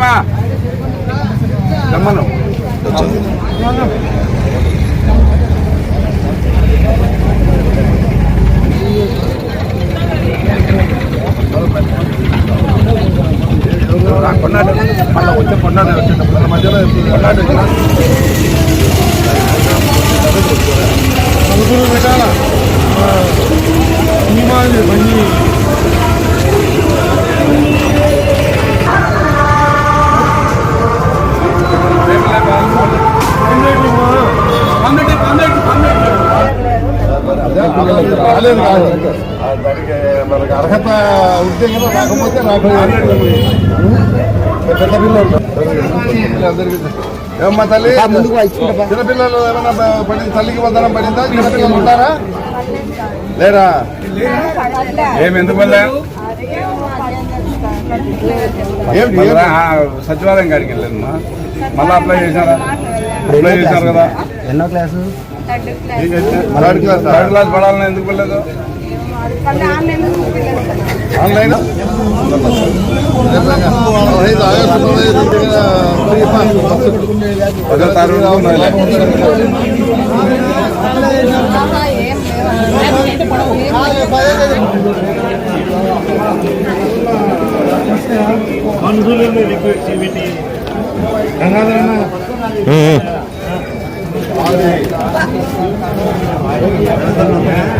ఏజమా రమ్మను. కొన్నాడు మళ్ళీ వచ్చే కొన్నాడు వచ్చేటప్పుడు మధ్యలో కొన్నాడు నలుగురు పెట్టాల సినిమాలు రాలేదు కాదు దానికి మనకు అర్హత ఉంటే కదా రాకపోతే రాకపోతే పెద్ద పిల్లలు ఏమ్మా తల్లి చిన్నపిల్లలు ఏమైనా పడింది తల్లికి వందనం పడిందా చిన్నపిల్లలు ఉంటారా లేరా ఏమి ఎందుకు ఏం సచివాలయం కాడికి వెళ్ళమ్మా మళ్ళీ అప్లై చేశారా? అప్లై చేశారు కదా? ఎన్నో class third class third class పడాలని ఎందుకు వెళ్ళలేదు? ఆన్లైన్ పదో తారీఖు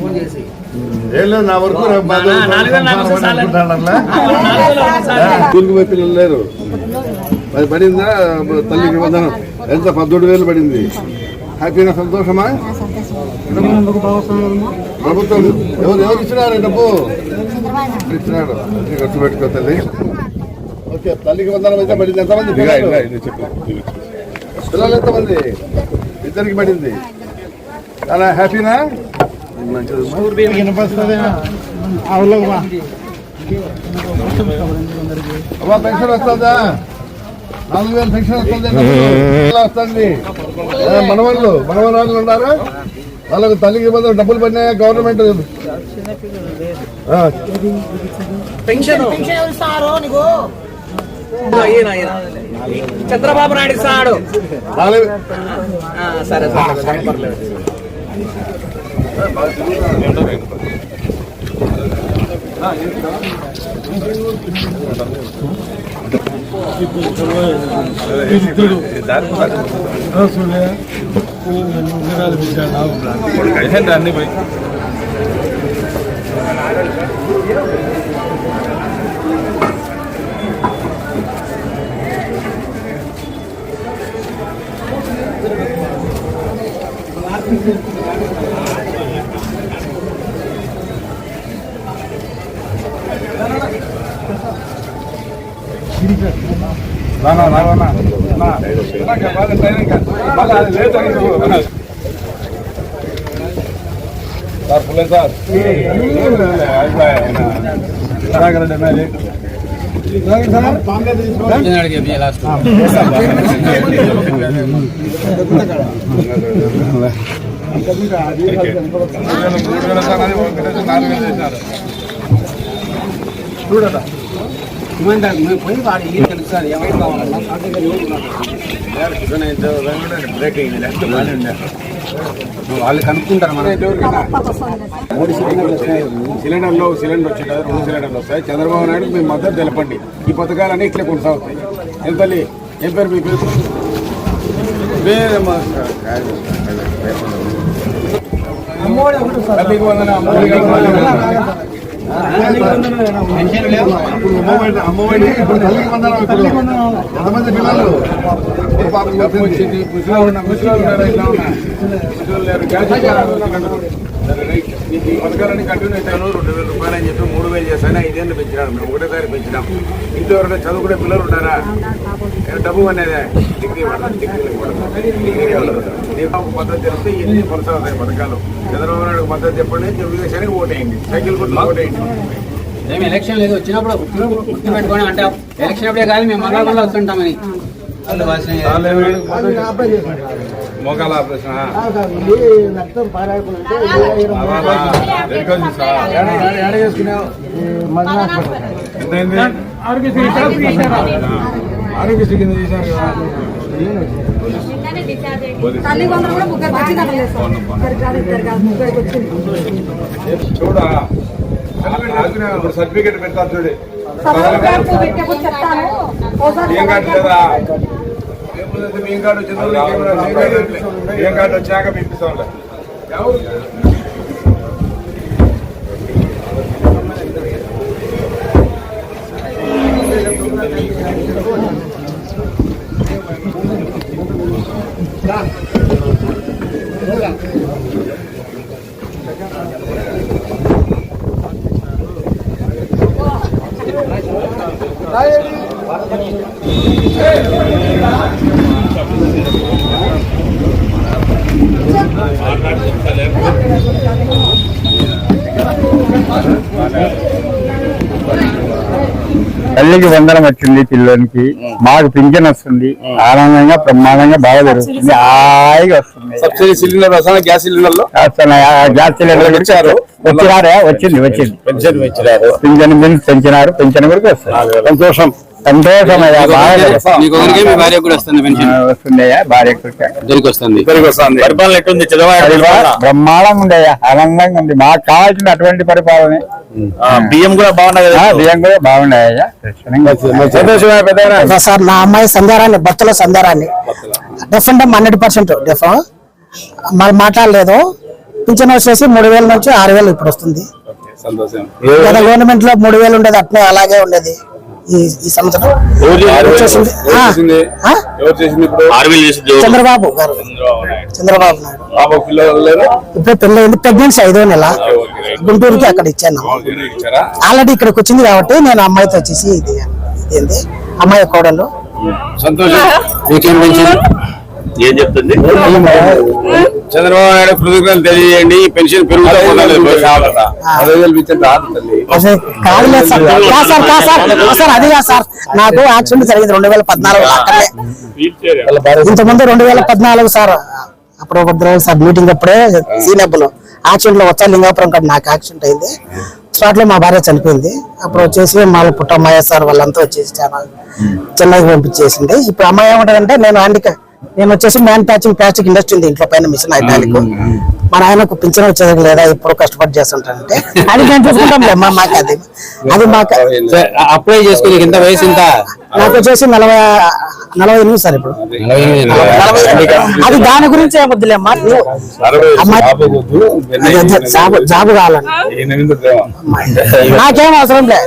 ఫోన్ చేసి ఏం లేదు నా వరకు. స్కూల్కి పోయి పిల్లలు లేరు. అది పడిందా? తల్లికి వందనం. ఎంత? పద్దెనిమిది వేలు పడింది. హ్యాపీనా? సంతోషమా? ప్రభుత్వం ఎవరు ఎవరు ఇచ్చినారు? డబ్బు ఇచ్చినాడు ఖర్చు పెట్టుకో తల్లి. ఓకే తల్లికి వందనం అయితే పడింది. ఎంతమంది? పిల్లలు పిల్లలు ఎంతమంది? ఇద్దరికి పడింది. చాలా హ్యాపీనా? అమ్మా పెన్షన్ వస్తుందా? నాలుగు వేలు పెన్షన్ వస్తుంది. వస్తుంది? మనవాళ్ళు మనవరాళ్ళు ఉన్నారు? వాళ్ళకు తల్లికి ఇబ్బంది డబ్బులు పడినాయా? Government pension. చంద్రబాబు నాయుడు ఇస్తాడు. సరే అన్ని పోయి? రానా రానా బాగా ట్రైనింగ్ మళ్ళీ అది లేట్ అయింది సార్ పుల్లే సార్ రాగలండి ఎమ్మెల్యే మూడు వేల సార్ ఒకటి నాలుగు వేలు చేశారు చూడదా పోయి వాడు ఈయన తెలుస్తుంది ఎవరు కావాలన్నా బ్రేక్ అయింది లేకపోతే బాగానే ఉండే వాళ్ళు కనుక్కుంటారు మనం మూడు సిలిండర్లు వస్తాయి సిలిండర్లో సిలిండర్ వచ్చేటది రెండు సిలిండర్లు వస్తాయి. చంద్రబాబు నాయుడు మీ మద్దతు తెలపండి. ఈ పథకాలన్నీ ఇట్లా కొనసాగుతాయి. తల్లి? ఏం పేరు మీ పేరు. తల్లికి వందనం. అమ్మఒడి అమ్మఒడి ఇప్పుడు తల్లికి వందనం. ఇప్పుడు ఎంతమంది పిల్లలు. పాపం డబ్బు వచ్చింది. నీకు ఈ పథకాలన్నీ కంటిన్యూ అవుతాను రెండు వేల రూపాయలు అని చెప్పి మూడు వేలు చేస్తాను ఐదేళ్ళు పెంచినాడు మేము ఒకటేసారి పెంచినాం. ఇంట్లో ఎవరైనా చదువుకునే పిల్లలు ఉన్నారా? డబ్బు అనేది డిగ్రీ ఇవ్వడం డిగ్రీ డిగ్రీ ఒక పద్ధతి తెలిస్తే ఎన్ని కొనసాగుతాయి పథకాలు? చంద్రబాబు నాయుడు మద్దతు చెప్పండి తెలుగుదేశానికి ఓటేయండి సైకిల్ గుర్తు ఓటేయండి మేము ఎలక్షన్ లేదు వచ్చినప్పుడు గుర్తు పెట్టుకొని అంటే ఎలక్షన్ అప్పుడే కాదు మేము మళ్ళా మళ్ళీ వస్తుంటామని. మోకాల ఆపరేషన్ రక్తం పారాయకుంటే ఆరోగ్యశ్రీ కింద చేశారు చూడా? సర్టిఫికేట్ పెడతారు చూడు. చెప్తాను. ఏం కార్డు లేదా ఏముందంటే మీ కార్డు వచ్చిందో నీకేమైనా ఏం కార్డు వచ్చింది? ఏం కార్డు వచ్చాక పంపిస్తా ఉంటా ఎవరు తల్లికి వందనం వచ్చింది పిల్లోనికి మాకు పింఛన్ వస్తుంది. ఆనందంగా బ్రహ్మాండంగా బాగా జరుగుతుంది. హాయిగా వస్తుంది. Subsidy cylinder gas cylinder gas cylinder ఇచ్చారు. వచ్చినారా వచ్చింది వచ్చింది పెన్షన్ ఇచ్చినారు పింఛన్ పెంచినారు పెన్షన్ కూడా వస్తుంది. సంతోషం. పెన్షన్. వస్తుందయ్యా భార్య పరిపాలన బ్రహ్మాండంగా ఉండయ్యా ఆనందంగా ఉంది. మాకు కావాల్సిన అటువంటి పరిపాలన. బియ్యం కూడా బాగున్నాయి బియ్యం కూడా బాగున్నాయ్యా సార్ నా అమ్మాయి సంధ్యారాన్ని భర్తలో సంధ్యారాన్ని డెఫ్ హండ్రెడ్ పర్సెంట్ డెఫ్. మరి మాట్లాడలేదు. పింఛన్ వచ్చేసి మూడు వేల నుంచి ఆరు వేలు ఇప్పుడు వస్తుంది. సంతోషం. గత గవర్నమెంట్లో మూడు వేలు ఉండేది అట్నే అలాగే ఉండేది ఈ సంవత్సరం. చంద్రబాబు గారు. చంద్రబాబు నాయుడు. ఇప్పుడు పెళ్ళయింది ప్రెగ్నెన్సీ ఐదో నెల. గుంటూరుకి అక్కడ ఇచ్చాను. ఆల్రెడీ ఇక్కడికి వచ్చింది కాబట్టి నేను అమ్మాయితో వచ్చేసి ఇది ఇది ఏంది? అమ్మాయి కోడలు. సంతోషం. ఏం చెప్తుంది? చంద్రబాబు నాయుడు కృతజ్ఞతలు తెలియజేయండి. ఈ పెన్షన్ పెరుగుతా కాదు సార్. కాదు సార్ కాదు సార్ అది కాదు సార్ నాకు యాక్సిడెంట్ జరిగింది రెండు వేల పద్నాలుగు ఇంతకుముందు రెండు వేల పద్నాలుగు సార్ అప్పుడు ఒక రోజు సార్ మీటింగ్ అప్పుడే సీనబ్బులు యాక్సిడెంట్లో వచ్చా లింగాపురం కాడ నాకు యాక్సిడెంట్ అయింది. స్పాట్లో మా భార్య చనిపోయింది. అప్పుడు వచ్చేసి వాళ్ళ పుట్టమ్మయ్య సార్ వాళ్ళంతా వచ్చేసి చాలా చెన్నైకి పంపించేసింది. ఇప్పుడు అమ్మాయి ఏమంటదంటే నేను హ్యాండికా నేను వచ్చేసి మ్యానుఫాక్చరింగ్ ప్లాస్టిక్ ఇండస్ట్రీ ఉంది ఇంట్లో పైన మిషన్ ఐటాలిక్ మా నాయనకు పింఛన్ వచ్చేది లేదా ఇప్పుడు కష్టపడి చేస్తుంటానంటే అది నేను చూసుకుంటాం మాకు అది. అది మాకు అప్లై చేసుకుని ఎంత వయసు ఎంత నాకు వచ్చేసి నలభై నలభై ఎనిమిది సార్ ఇప్పుడు. అది దాని గురించి ఏమొద్దులే జాబ్ జాబ్ కావాలని నాకేం అవసరం లేదు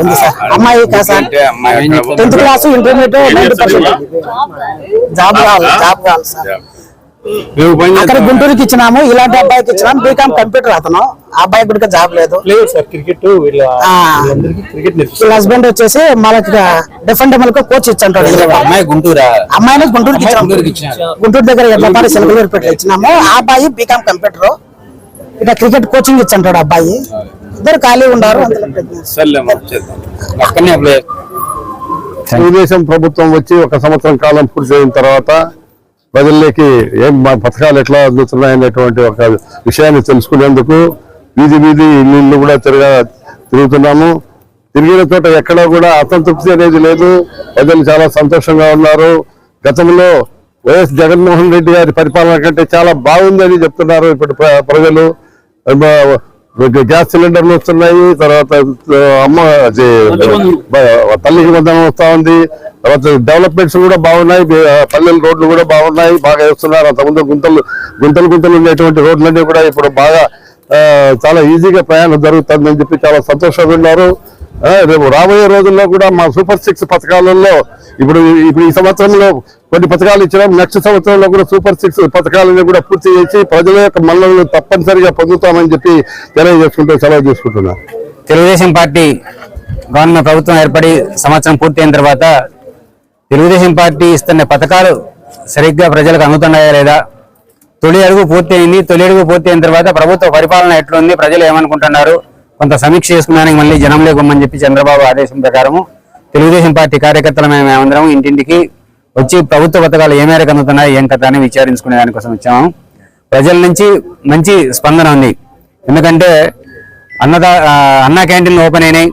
ఉంది సార్. అమ్మాయి sir? Tenth class intermediate job కావాలి జాబ్ కావాలి సార్. అక్కడ గుంటూరుకి ఇచ్చినాము ఇలాంటి అబ్బాయికి ఇచ్చినాం బీకామ్ కంప్యూటర్ అతను. ఆ అబ్బాయి కూడా జాబ్ లేదు. సార్ క్రికెట్ వీళ్ళ ఆ, క్రికెట్ వీళ్ళ హస్బెండ్ వచ్చేసి మనకి డిఫెండబుల్గా కోచ్ ఇచ్చంటాడు అమ్మాయి గుంటూరా? అమ్మాయిని గుంటూరుకి. గుంటూరు దగ్గర ఎడ్లపాడి సెలవులూరుపేట ఇచ్చినాము. ఆ అబ్బాయి బీకామ్ కంప్యూటర్. ఇట్లా క్రికెట్ కోచింగ్ ఇచ్చంటాడు అబ్బాయి. ఇద్దరు ఖాళీ ఉన్నారు తెలుగుదేశం ప్రభుత్వం వచ్చి ఒక సంవత్సరం కాలం పూర్తి అయిన తర్వాత ప్రజల్లోకి ఏం మా పథకాలు ఎట్లా అందుతున్నాయనేటువంటి ఒక విషయాన్ని తెలుసుకునేందుకు వీధి వీధి ఇల్లు కూడా తిరగా తిరుగుతున్నాము. తిరిగిన చోట ఎక్కడా కూడా అసంతృప్తి అనేది లేదు. ప్రజలు చాలా సంతోషంగా ఉన్నారు. గతంలో వైఎస్ జగన్మోహన్ రెడ్డి గారి పరిపాలన కంటే చాలా బాగుందని చెప్తున్నారు ఇప్పుడు ప్ర- ప్రజలు. గ్యాస్ సిలిండర్లు వస్తున్నాయి తర్వాత అమ్మ తల్లికి వందనం వస్తా ఉంది. తర్వాత డెవలప్మెంట్స్ కూడా బాగున్నాయి పల్లెల రోడ్లు కూడా బాగున్నాయి బాగా వేస్తున్నారు అంతకుముందు గుంతలు గుంతలు గుంతలు ఉండేటువంటి రోడ్లన్నీ కూడా ఇప్పుడు బాగా చాలా ఈజీగా ప్రయాణం జరుగుతుందని చెప్పి చాలా సంతోషంగా ఉన్నారు. రేపు రాబోయే రోజుల్లో కూడా మా సూపర్ సిక్స్ పథకాలలో ఇప్పుడు ఇప్పుడు ఈ సంవత్సరంలో కొన్ని పథకాలు ఇచ్చినాం. నెక్స్ట్ సంవత్సరంలో కూడా సూపర్ సిక్స్ పథకాలను కూడా పూర్తి చేసి ప్రజల యొక్క మన్నలను తప్పనిసరిగా పొందుతామని చెప్పి తెలియజేసుకుంటూ సెలవు తీసుకుంటున్నాను తెలుగుదేశం పార్టీ గవర్నమెంట్ ప్రభుత్వం ఏర్పడి సంవత్సరం పూర్తయిన తర్వాత తెలుగుదేశం పార్టీ ఇస్తున్న పథకాలు సరిగ్గా ప్రజలకు అందుతున్నాయా లేదా? తొలి అడుగు పూర్తయింది. తొలి అడుగు పూర్తి అయిన తర్వాత ప్రభుత్వ పరిపాలన ఎట్లుంది? ప్రజలు ఏమనుకుంటున్నారు? కొంత సమీక్ష చేసుకున్నానికి మళ్ళీ జనంలోకి ఇవ్వమని చెప్పి చంద్రబాబు ఆదేశం ప్రకారము తెలుగుదేశం పార్టీ కార్యకర్తలు మేము ఇంటింటికి వచ్చి ప్రభుత్వ పథకాలు ఏ మేరకు అందుతున్నాయి ఏం కథ అని విచారించుకునే దానికోసం వచ్చాము. ప్రజల నుంచి మంచి స్పందన ఉంది. ఎందుకంటే అన్నదా అన్నా క్యాంటీన్లు ఓపెన్ అయినాయి.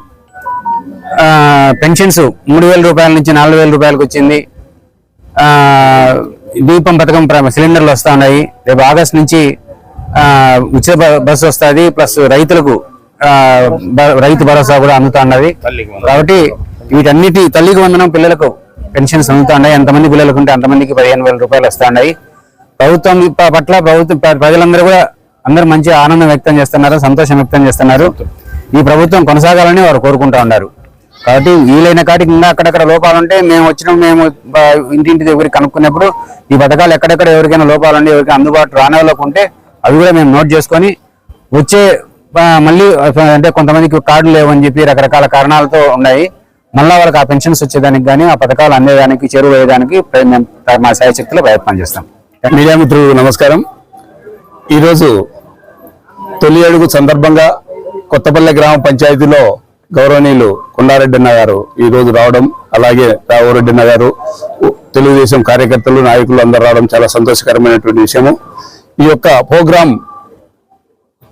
పెన్షన్స్ మూడు వేల రూపాయల నుంచి నాలుగు వేల రూపాయలకు వచ్చింది. దీపం పథకం సిలిండర్లు వస్తా ఉన్నాయి. రేపు ఆగస్ట్ నుంచి ఉచిత బస్సు వస్తుంది. ప్లస్ రైతులకు రైతు భరోసా కూడా అందుతా ఉన్నది. కాబట్టి వీటన్నిటి తల్లికి వందనం పిల్లలకు పెన్షన్స్ అందుతున్నాయి ఎంతమంది పిల్లలకు ఉంటే అంతమందికి పదిహేను వేల రూపాయలు వస్తున్నాయి ప్రభుత్వం పట్ల ప్రభుత్వం ప్రజలందరూ కూడా అందరూ మంచి ఆనందం వ్యక్తం చేస్తున్నారు సంతోషం వ్యక్తం చేస్తున్నారు. ఈ ప్రభుత్వం కొనసాగాలని వారు కోరుకుంటా ఉన్నారు. కాబట్టి వీలైన కాటికి ఇంకా అక్కడక్కడ లోపాలు ఉంటే మేము వచ్చిన మేము ఇంటింటి దగ్గరికి కనుక్కున్నప్పుడు ఈ పథకాలు ఎక్కడెక్కడ ఎవరికైనా లోపాలు ఉండి ఎవరికైనా అందుబాటు రానవలకు ఉంటే అవి కూడా మేము నోట్ చేసుకొని వచ్చే మళ్ళీ అంటే కొంతమందికి కార్డు లేవని చెప్పి రకరకాల కారణాలతో ఉన్నాయి. మళ్ళా వాళ్ళకి ఆ పెన్షన్స్ వచ్చేదానికి కానీ ఆ పథకాలు అందేదానికి చేరువయ్యేదానికి ప్ర- మేము మా శాయశక్తిలో ప్రయత్నం చేస్తాం. మీడియా మిత్రులు నమస్కారం. ఈరోజు తొలి అడుగు సందర్భంగా కొత్తపల్లె గ్రామ పంచాయతీలో గౌరవనీయులు కొండారెడ్డి అన్న గారు ఈరోజు రావడం అలాగే రాఘవరెడ్డి అన్న గారు తెలుగుదేశం కార్యకర్తలు నాయకులు అందరూ రావడం చాలా సంతోషకరమైనటువంటి విషయము. ఈ యొక్క ప్రోగ్రాం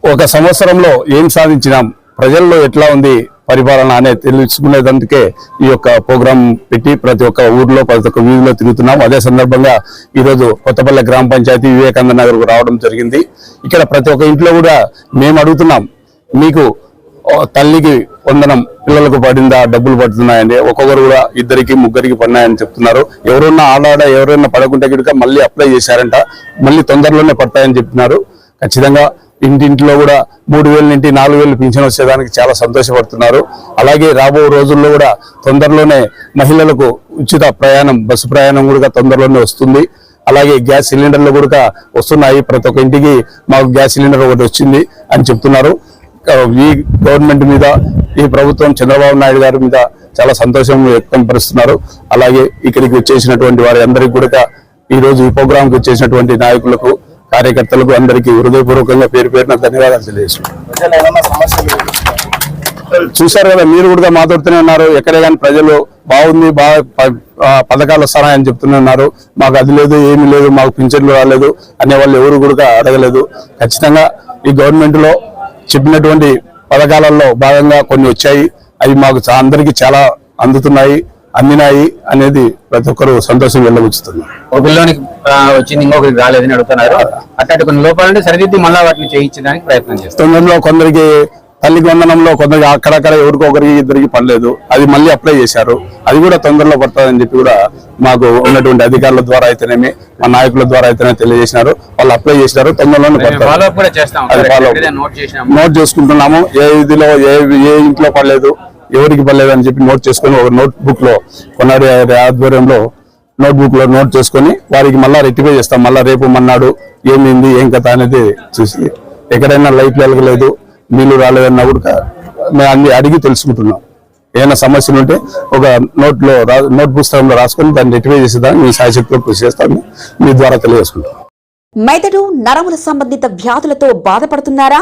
ఒక సంవత్సరంలో ఏం సాధించినాం? ప్రజల్లో ఎట్లా ఉంది? పరిపాలన అనేది తెలుసుకునేందుకే ఈ యొక్క ప్రోగ్రాం పెట్టి ప్రతి ఒక్క ఊర్లో ప్రతి ఒక్క వీధిలో తిరుగుతున్నాం. అదే సందర్భంగా ఈరోజు కొత్తపల్లె గ్రామ పంచాయతీ వివేకానంద నగర్ రావడం జరిగింది. ఇక్కడ ప్రతి ఒక్క ఇంట్లో కూడా మేము అడుగుతున్నాం మీకు తల్లికి వందనం పిల్లలకు పడిందా డబ్బులు పడుతున్నాయండి ఒక్కొక్కరు కూడా ఇద్దరికి ముగ్గురికి పడినాయని చెప్తున్నారు. ఎవరున్నా ఆడాడ ఎవరైనా పడకుంటే కనుక మళ్ళీ అప్లై చేశారంట మళ్ళీ తొందరలోనే పడతాయని చెప్తున్నారు ఖచ్చితంగా ఇంటింట్లో కూడా మూడు వేల నుండి నాలుగు వేలు పింఛన్ వచ్చేదానికి చాలా సంతోషపడుతున్నారు. అలాగే రాబో రోజుల్లో కూడా తొందరలోనే మహిళలకు ఉచిత ప్రయాణం బస్సు ప్రయాణం కూడా తొందరలోనే వస్తుంది. అలాగే గ్యాస్ సిలిండర్లు కూడా వస్తున్నాయి. ప్రతి ఒక్క ఇంటికి మాకు గ్యాస్ సిలిండర్ ఒకటి వచ్చింది అని చెప్తున్నారు. ఈ గవర్నమెంట్ మీద ఈ ప్రభుత్వం చంద్రబాబు నాయుడు గారి మీద చాలా సంతోషం వ్యక్తం పరుస్తున్నారు. అలాగే ఇక్కడికి వచ్చేసినటువంటి వారి అందరికీ కూడా ఈరోజు ఈ ప్రోగ్రాంకి వచ్చేసినటువంటి నాయకులకు కార్యకర్తలకు అందరికీ హృదయపూర్వకంగా పేరు పేరున ధన్యవాదాలు తెలియజేస్తున్నాను. చూశారు కదా మీరు కూడా మాట్లాడుతూనే ఉన్నారు. ఎక్కడే కానీ ప్రజలు బాగుంది బాగా పథకాలు వస్తాయని చెప్తూనే ఉన్నారు. మాకు అది లేదు ఏమీ లేదు మాకు పింఛన్లు రాలేదు. అనే వాళ్ళు ఎవరు కూడా అడగలేదు. ఖచ్చితంగా ఈ గవర్నమెంట్లో చెప్పినటువంటి పథకాలలో భాగంగా కొన్ని వచ్చాయి. అవి మాకు అందరికీ చాలా అందుతున్నాయి. అందినాయి అనేది ప్రతి ఒక్కరు సంతోషం వెళ్ళబుచ్చుతున్నారు ఒక పిల్లోనికి వచ్చింది ఇంకొకరికి రాలేదని అడుగుతున్నారు. అట్లాంటి కొన్ని లోపాలంటే సరిదిద్ది మళ్ళా వాటిని చేయించడానికి ప్రయత్నం చేస్తాం తొందరలో కొందరికి తల్లికి వందనంలో కొందరికి అక్కడక్కడ ఎవరికో ఒకరికి ఇద్దరికి పడలేదు. అది మళ్ళీ అప్లై చేశారు. అది కూడా తొందరలో పడుతుందని చెప్పి కూడా మాకు ఉన్నటువంటి అధికారుల ద్వారా అయితేనేమి మా నాయకుల ద్వారా అయితేనే తెలియజేసినారు. వాళ్ళు అప్లై చేసినారు తొందరలోనే నోట్ చేసుకుంటున్నాము. ఏ ఇదిలో ఏ ఏ ఇంట్లో పడలేదు. ఎవరికి పడలేదు అని చెప్పి నోట్ చేసుకొని ఒక నోట్ బుక్లో కొన్నాడు ఆధ్వర్యంలో నోట్ బుక్లో నోట్ చేసుకొని వారికి మళ్ళా రెక్టిఫై చేస్తాం. మళ్ళా రేపు మన్నాడు ఏమైంది ఏం కథ అనేది చూసి ఎక్కడైనా లైట్లు వెలగలేదు నీళ్ళు రాలేదన్నా కూడా మేము అన్ని అడిగి తెలుసుకుంటున్నాం. ఏమైనా సమస్యలు ఉంటే ఒక నోట్లో రా- నోట్ పుస్తకంలో రాసుకొని దాన్ని రెక్టిఫై చేసేదాన్ని మీ సాయశక్తిలో కృషి చేస్తాను మీ ద్వారా తెలియజేసుకుంటాం. మెదడు నరముల సంబంధిత వ్యాధులతో బాధపడుతున్నారా?